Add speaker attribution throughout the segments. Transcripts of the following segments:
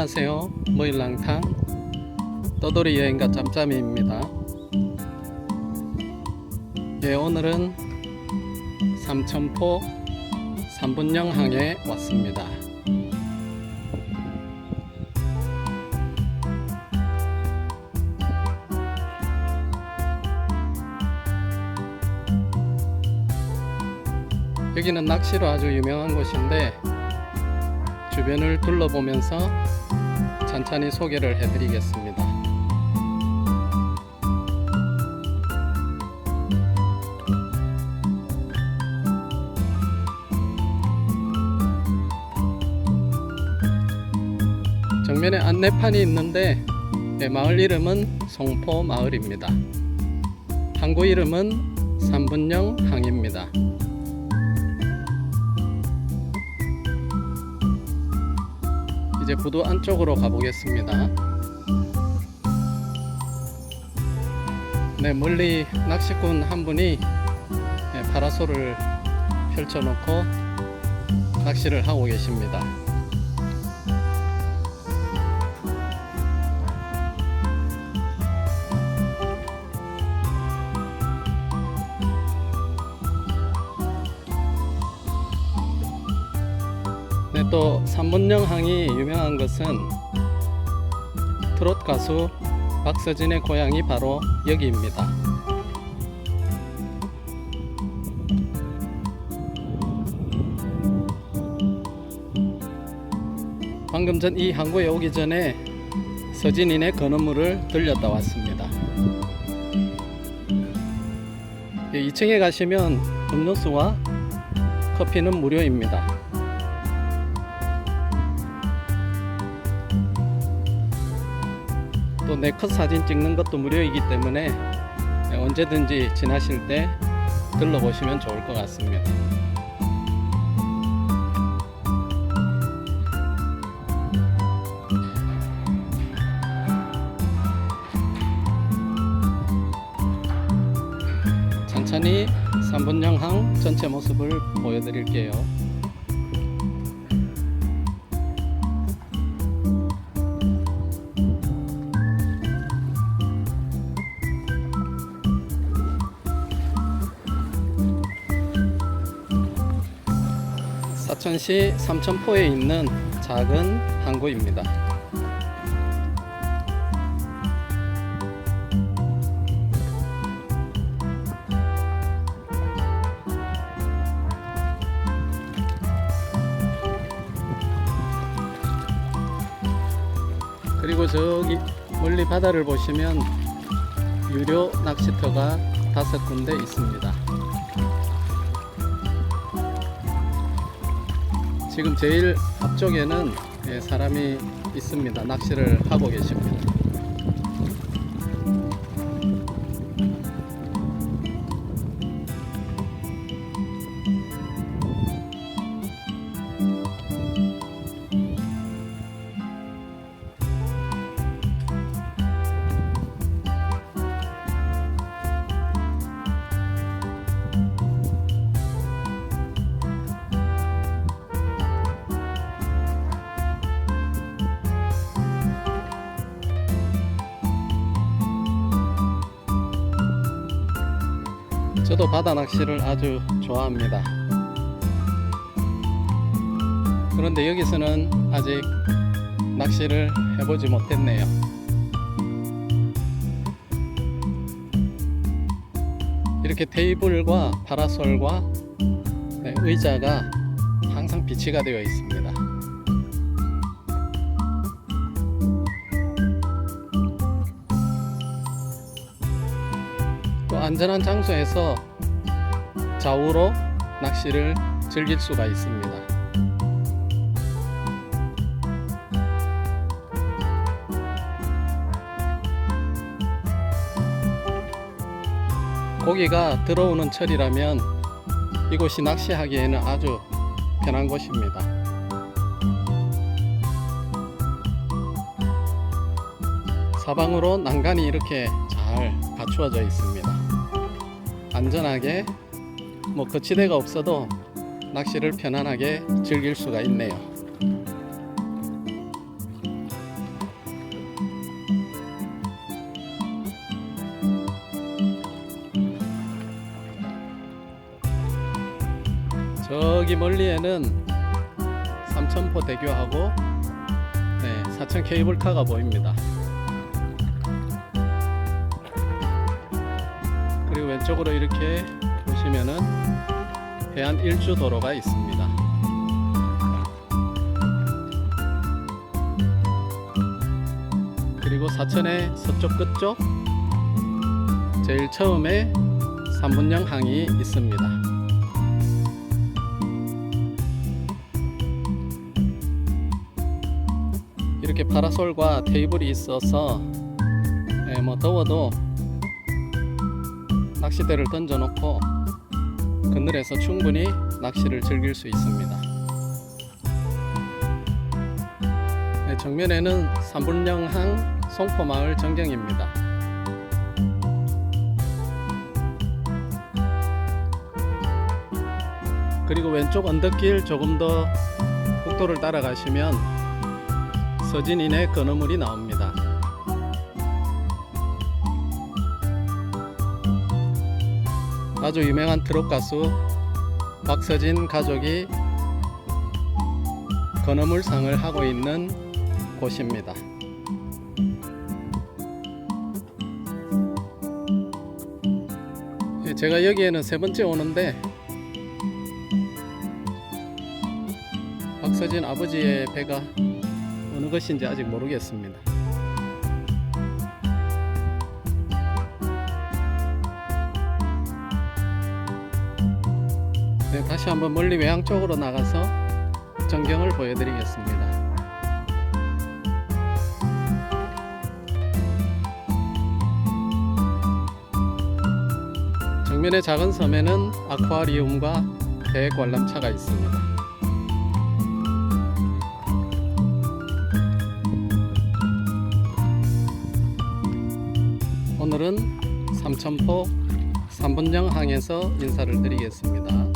Speaker 1: 안녕하세요. 모일랑탕 떠돌이 여행가 짬짬이입니다. 예, 오늘은 삼천포 삼분영항에 왔습니다. 여기는 낚시로 아주 유명한 곳인데 주변을 둘러보면서 천천히 소개를 해드리겠습니다. 정면에 안내판이 있는데 네, 마을 이름은 송포 마을입니다. 항구 이름은 삼분령 항입니다. 이제 부두 안쪽으로 가보겠습니다. 네, 멀리 낚시꾼 한 분이 네, 파라솔을 펼쳐놓고 낚시를 하고 계십니다. 또 삼분영항이 유명한 것은 트롯 가수 박서진의 고향이 바로 여기입니다. 방금 전 이 항구에 오기 전에 서진인의 건어물을 들렸다 왔습니다. 2층에 가시면 음료수와 커피는 무료입니다. 또 네컷 사진 찍는 것도 무료이기 때문에 언제든지 지나실 때 들러보시면 좋을 것 같습니다. 천천히 삼분영항 전체 모습을 보여드릴게요. 사천시 삼천포에 있는 작은 항구입니다. 그리고 저기 멀리 바다를 보시면 유료 낚시터가 다섯 군데 있습니다. 지금 제일 앞쪽에는 예, 사람이 있습니다. 낚시를 하고 계십니다. 저도 바다 낚시를 아주 좋아합니다. 그런데 여기서는 아직 낚시를 해보지 못했네요. 이렇게 테이블과 파라솔과 네, 의자가 항상 비치가 되어 있습니다. 안전한 장소에서 좌우로 낚시를 즐길 수가 있습니다. 고기가 들어오는 철이라면 이곳이 낚시하기에는 아주 편한 곳입니다. 사방으로 난간이 이렇게 잘 갖추어져 있습니다. 안전하게 뭐 그 거치대가 없어도 낚시를 편안하게 즐길 수가 있네요. 저기 멀리에는 삼천포 대교하고 네, 사천 케이블카가 보입니다. 왼쪽으로 이렇게 보시면은 해안 일주 도로가 있습니다. 그리고 사천의 서쪽 끝쪽 제일 처음에 삼분령 항이 있습니다. 이렇게 파라솔과 테이블이 있어서 예, 뭐 더워도 낚싯대를 던져놓고 그늘에서 충분히 낚시를 즐길 수 있습니다. 네, 정면에는 삼분령항 송포마을 전경입니다. 그리고 왼쪽 언덕길 조금 더 국도를 따라가시면 서진인의 건어물이 나옵니다. 아주 유명한 트롯 가수 박서진 가족이 건어물 상을 하고 있는 곳입니다. 예, 제가 여기에는 세 번째 오는데 박서진 아버지의 배가 어느 것인지 아직 모르겠습니다. 네, 다시 한번 멀리 외항 쪽으로 나가서 전경을 보여드리겠습니다. 정면의 작은 섬에는 아쿠아리움과 대관람차가 있습니다. 오늘은 삼천포 삼분령 항에서 인사를 드리겠습니다.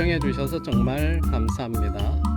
Speaker 1: 시청해 주셔서 정말 감사합니다.